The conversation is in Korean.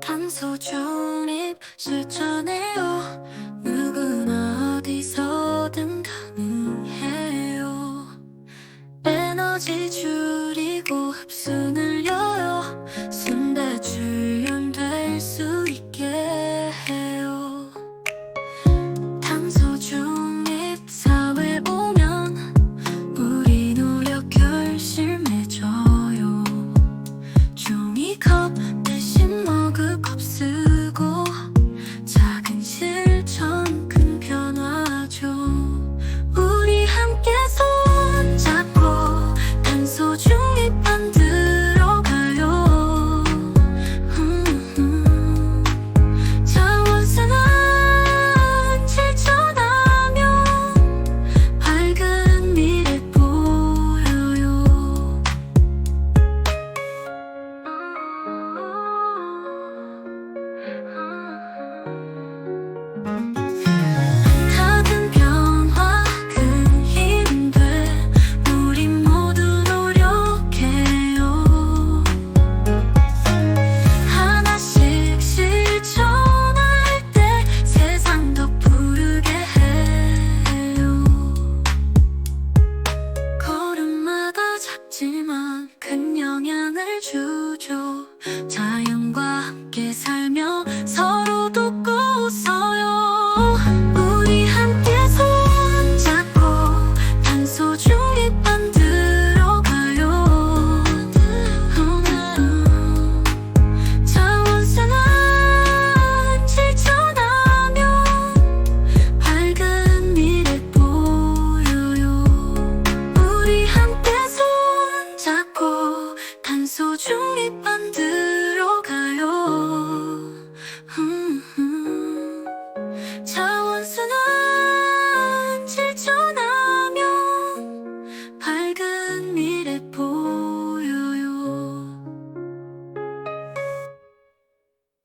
탄소 중립 실천해요. 누구나 어디서든 가능해요. 에너지 줄이고 흡수 늘려요. 순대 주연될 수 있게. 대신 먹을